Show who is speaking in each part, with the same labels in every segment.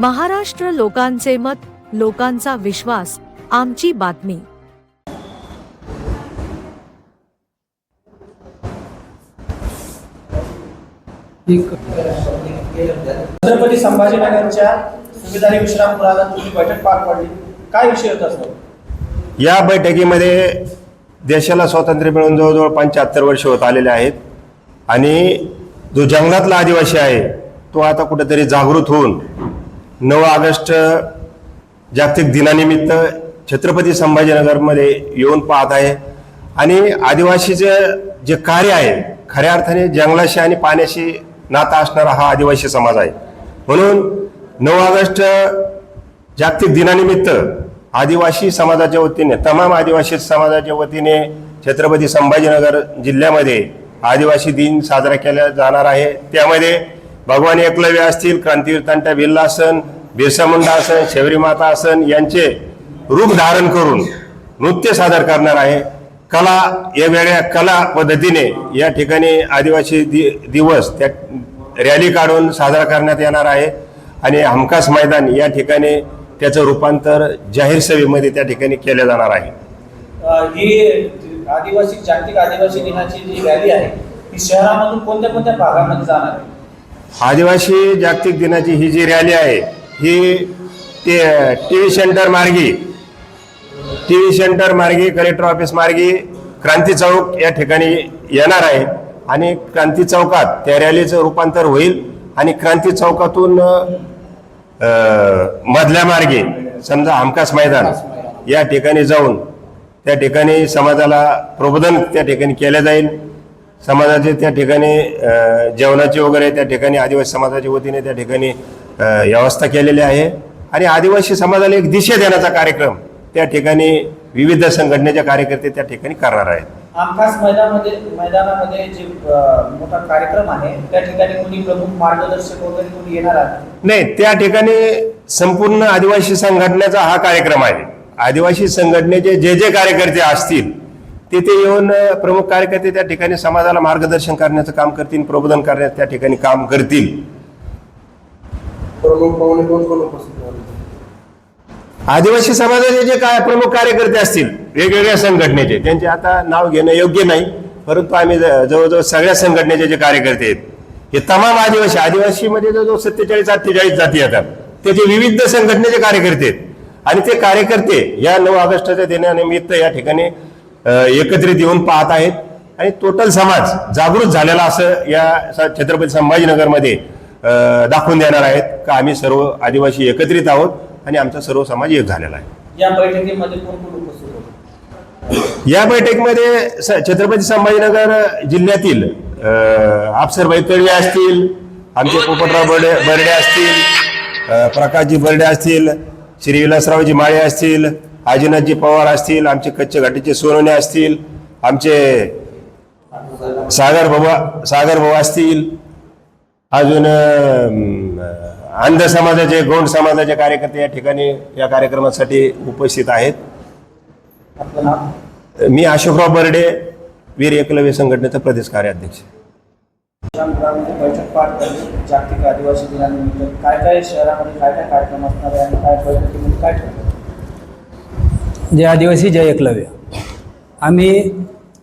Speaker 1: महाराष्ट्र लोकांचे मत लोकांचा विश्वास आमची बातमी.
Speaker 2: छत्रपती संभाजीनगरच्या विश्रामपुराला तुझी बैठक पार पडली. काय विषय होता सर
Speaker 3: या बैठकीमध्ये देशाला स्वातंत्र्य मिळून जवळजवळ पंच्याहत्तर वर्ष होत आलेले आहेत. आणि जो जंगलातला आदिवासी आहे तो आता कुठेतरी जागृत होऊन नऊ ऑगस्ट जागतिक दिनानिमित्त छत्रपती संभाजीनगरमध्ये येऊन पाहत आहे. आणि आदिवासीचं जे कार्य आहे खऱ्या अर्थाने जंगलाशी आणि पाण्याशी नाता असणारा हा आदिवासी समाज आहे. म्हणून नऊ ऑगस्ट जागतिक दिनानिमित्त आदिवासी समाजाच्या वतीने तमाम आदिवासी समाजाच्या वतीने छत्रपती संभाजीनगर जिल्ह्यामध्ये आदिवासी दिन साजरा केला जाणार आहे. त्यामध्ये भगवान एकलव्य असतील क्रांतीवीर तांट्या बिरसामुंडासन असन शेवरी माता आसन यांचे रूप धारण करून नृत्य सादर करणार आहे. कला वेगवेगळ्या कला पद्धतीने या ठिकाणी आदिवासी दि दिवस त्या रॅली काढून साजरा करण्यात येणार आहे. आणि हमखास मैदान या ठिकाणी त्याचं रूपांतर जाहीर सभेमध्ये त्या ठिकाणी केलं जाणार आहे.
Speaker 2: ही आदिवासी जागतिक आदिवासी दिनाची जी रॅली आहे ही शहरामधून कोणत्या कोणत्या भागामध्ये जाणार आहे?
Speaker 3: आदिवासी जागतिक दिनाची ही जी रॅली आहे ही ते टी व्ही सेंटर मार्गी टी व्ही सेंटर मार्गी कलेक्टर ऑफिस मार्गी क्रांती चौक या ठिकाणी येणार आहे आणि क्रांती चौकात त्या रॅलीचं रूपांतर होईल आणि क्रांती चौकातून मधल्या मार्गे समजा हमखास मैदान या ठिकाणी जाऊन त्या ठिकाणी समाजाला प्रबोधन त्या ठिकाणी केलं जाईल. समाजाचे त्या ठिकाणी जेवणाची वगैरे त्या ठिकाणी आदिवासी समाजाच्या वतीने त्या ठिकाणी व्यवस्था केलेली आहे. आणि आदिवासी समाजाला एक दिशा देण्याचा कार्यक्रम त्या ठिकाणी विविध संघटनेचे कार्यकर्ते त्या ठिकाणी करणार आहेत.
Speaker 2: आमखास मैदानामध्ये मैदानामध्ये जे मोठा कार्यक्रम आहे त्या ठिकाणी कोणी प्रमुख मार्गदर्शक वगैरे कोणी येणार
Speaker 3: नाही त्या ठिकाणी संपूर्ण आदिवासी संघटनेचा हा कार्यक्रम आहे. आदिवासी संघटनेचे जे जे कार्यकर्ते असतील तिथे येऊन प्रमुख कार्यकर्ते त्या ठिकाणी समाजाला मार्गदर्शन करण्याचं काम करतील प्रबोधन करण्याचं त्या ठिकाणी काम करतील. आदिवासी समाजाचे जे काय प्रमुख कार्यकर्ते असतील वेगवेगळ्या संघटनेचे त्यांचे आता नाव घेणं योग्य नाही परंतु आम्ही ज- जवळजवळ सगळ्या संघटनेचे जे कार्यकर्ते आहेत हे तमाम आदिवासी आदिवासीमध्ये जवळजवळ सत्तेचाळीस अठ्ठेचाळीस जाती येतात त्याचे विविध संघटनेचे कार्यकर्ते आहेत आणि ते कार्यकर्ते या नऊ ऑगस्टच्या दिनानिमित्त या ठिकाणी एकत्रित येऊन पाहत आहेत. आणि टोटल समाज जागृत झालेला असं या छत्रपती संभाजीनगरमध्ये दाखवून देणार आहेत का आम्ही सर्व आदिवासी एकत्रित आहोत आणि आमचा सर्व समाज एक झालेला आहे.
Speaker 2: या बैठकीमध्ये
Speaker 3: या बैठकीमध्ये छत्रपती संभाजीनगर जिल्ह्यातील अ, अफसरबाई तळवे असतील आमचे पोपटराव बर्डे बर्डे असतील प्रकाशजी बर्डे असतील श्री विलासरावजी माळे असतील आजीनाथजी पवार असतील आमचे कच्चे घाटीचे सोनवणे असतील आमचे सागर बाबा सागर भाऊ असतील अजून अंध समाजाचे गौंड समाजाचे कार्यकर्ते या ठिकाणी या कार्यक्रमासाठी उपस्थित आहेत. मी अशोकराव बर्डे वीर एकलव्य संघटनेचा प्रदेश कार्याध्यक्ष.
Speaker 2: बैठक पार पडली जागतिक आदिवासी दिनानिमित्त काय काय शहरामध्ये काय काय कार्यक्रम असणार आहे आणि काय बैठकीमध्ये म्हणजे काय ठरलं
Speaker 4: जय आदिवासी जय एकलव्य. आम्ही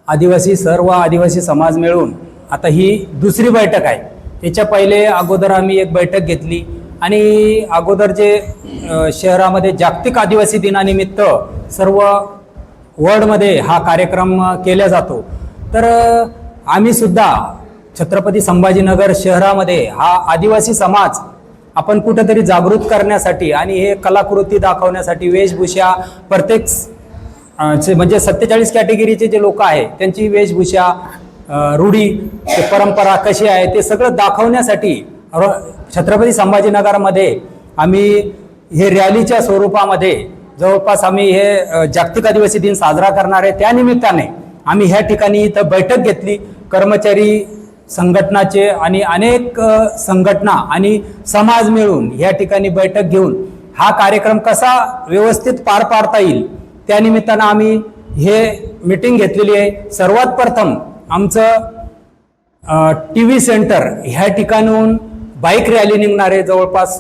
Speaker 4: आदिवासी सर्व आदिवासी समाज मिळून आता ही दुसरी बैठक आहे. त्याच्या पहिले अगोदर आम्ही एक बैठक घेतली आणि अगोदर जे शहरामध्ये जागतिक आदिवासी दिनानिमित्त सर्व वर्ल्डमध्ये हा कार्यक्रम केला जातो. तर आम्हीसुद्धा छत्रपती संभाजीनगर शहरामध्ये हा आदिवासी समाज आपण कुठेतरी जागृत करण्यासाठी आणि हे कलाकृती दाखवण्यासाठी वेशभूषा प्रत्येक म्हणजे सत्तेचाळीस कॅटेगरीचे जे लोक आहे त्यांची वेशभूषा रूढी ते परंपरा कशी आहे ते सगळं दाखवण्यासाठी छत्रपती संभाजीनगरमध्ये आम्ही हे रॅलीच्या स्वरूपामध्ये जवळपास आम्ही हे जागतिक आदिवासी दिन साजरा करणार आहे. त्यानिमित्ताने आम्ही ह्या ठिकाणी इथं बैठक घेतली. कर्मचारी संघटनाचे आणि अनेक संघटना आणि समाज मिळून या ठिकाणी बैठक घेऊन हा कार्यक्रम कसा व्यवस्थित पार पाडता येईल त्यानिमित्तानं आम्ही हे मीटिंग घेतलेली आहे. सर्वात प्रथम आमचं टी व्ही सेंटर ह्या ठिकाणून बाईक रॅली निघणार आहे. जवळपास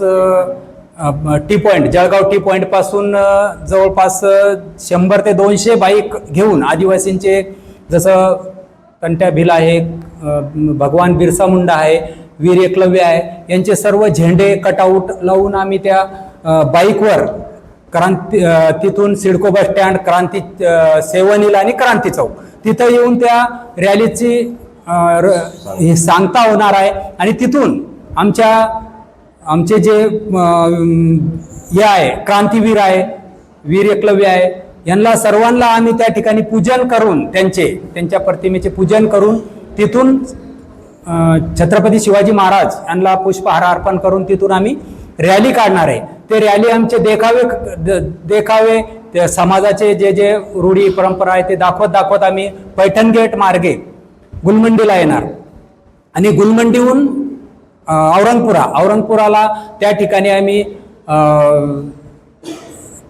Speaker 4: टी पॉईंट जळगाव टी पॉईंटपासून जवळपास शंभर ते दोनशे बाईक घेऊन आदिवासींचे जसं कंट्या भिल आहे भगवान बिरसा मुंडा आहे वीर एकलव्य आहे यांचे सर्व झेंडे कटआउट लावून आम्ही त्या बाईकवर क्रांती तिथून सिडको बस स्टँड क्रांती सेवनीला सेवनील आणि क्रांती चौक. तिथं येऊन त्या रॅलीची र- हे सांगता होणार आहे. आणि तिथून आमच्या आमचे जे हे आहे क्रांतीवीर आहे वीर एकलव्य आहे यांना सर्वांना आम्ही त्या ठिकाणी पूजन करून त्यांचे त्यांच्या प्रतिमेचे पूजन करून तिथून छत्रपती शिवाजी महाराज यांना पुष्पहार अर्पण करून तिथून आम्ही रॅली काढणार आहे. ते रॅली आमचे देखावे द- देखावे ते समाजाचे जे जे रूढी परंपरा आहे ते दाखवत दाखवत आम्ही पैठण गेट मार्गे गुलमंडीला येणार. आणि गुलमंडीहून औरंगपुरा औरंगपुराला त्या ठिकाणी आम्ही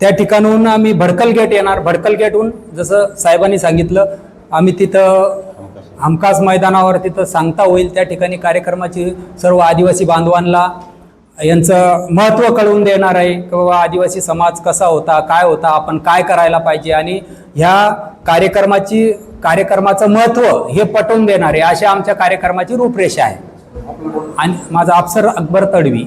Speaker 4: त्या ठिकाणहून आम्ही भडकल गेट येणार. भडकल गेटहून जसं साहेबांनी सांगितलं आम्ही तिथं हमखास मैदानावर तिथं सांगता होईल त्या ठिकाणी कार्यक्रमाची सर्व आदिवासी बांधवांना यांचं महत्त्व कळवून देणार आहे की बाबा आदिवासी समाज कसा होता काय होता आपण काय करायला पाहिजे आणि ह्या कार्यक्रमाची कार्यक्रमाचं महत्त्व हे पटवून देणार आहे अशा आमच्या कार्यक्रमाची रूपरेषा आहे. आणि माझा अफसर अकबर तडवी.